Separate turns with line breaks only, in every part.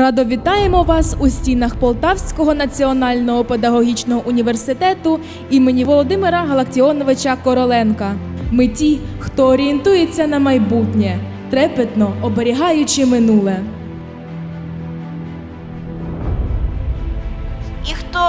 Радо вітаємо вас у стінах Полтавського національного педагогічного університету імені Володимира Галактіоновича Короленка. Ми ті, хто орієнтується на майбутнє, трепетно оберігаючи минуле.
І хто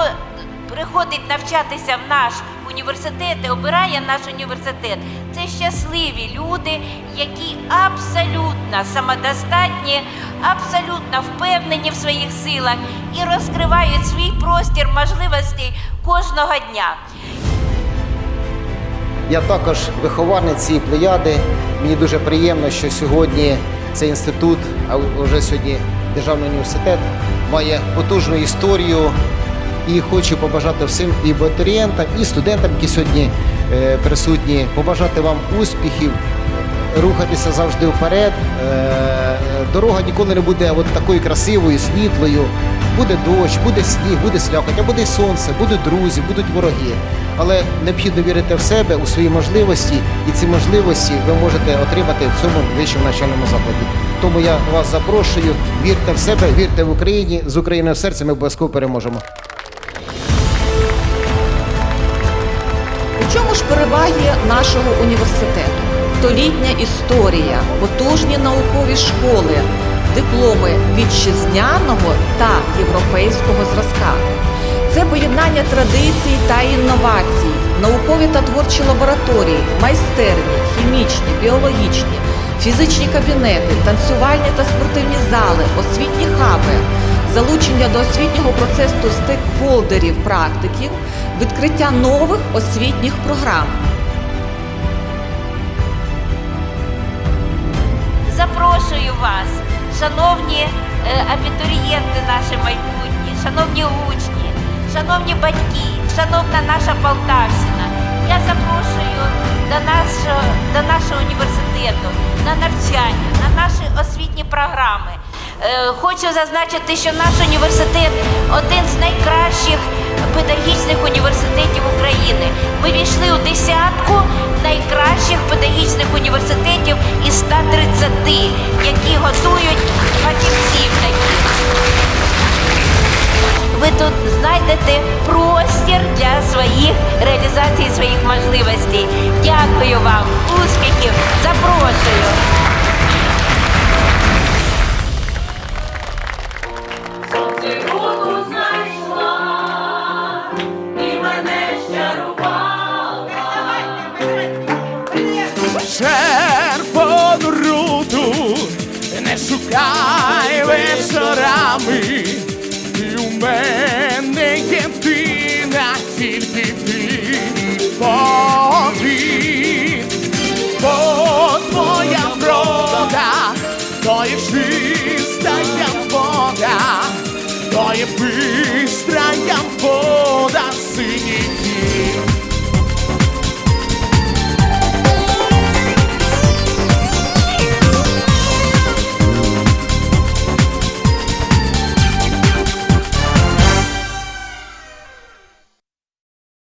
приходить навчатися в наш університет і обирає наш університет, це щасливі люди, які абсолютно самодостатні, абсолютно впевнені в своїх силах і розкривають свій простір можливостей кожного дня.
Я також вихованець цієї плеяди. Мені дуже приємно, що сьогодні цей інститут, а вже сьогодні Державний університет, має потужну історію. І хочу побажати всім і абітурієнтам, і студентам, які сьогодні е, присутні, побажати вам успіхів, рухатися завжди вперед. Е, дорога ніколи не буде от такою красивою, світлою. Буде дощ, буде сніг, буде слякоть, буде сонце, будуть друзі, будуть вороги. Але необхідно вірити в себе, у свої можливості, і ці можливості ви можете отримати в цьому вищому навчальному закладі. Тому я вас запрошую, вірте в себе, вірте в Україні. З Україною в серці ми обов'язково переможемо.
У чому ж переваги нашого університету? Столітня історія, потужні наукові школи, дипломи вітчизняного та європейського зразка. Це поєднання традицій та інновацій, наукові та творчі лабораторії, майстерні, хімічні, біологічні, фізичні кабінети, танцювальні та спортивні зали, освітні хаби, залучення до освітнього процесу стейкхолдерів, практиків, відкриття нових освітніх програм.
Запрошую вас, шановні е, абітурієнти наші майбутні, шановні учні, шановні батьки, шановна наша Полтавщина. Я запрошую до нашого, до нашого університету на навчання, на наші освітні програми. Е, Хочу зазначити, що наш університет один з найкращих педагогічних університетів України. Ми війшли у десятку найкращих педагогічних університетів 130, які готують фахівців таких. Ви тут знайдете простір для своїх реалізації своїх можливостей. Дякую вам, успіхів, запрошую.
То є чистая вода, то є бистрая вода синій.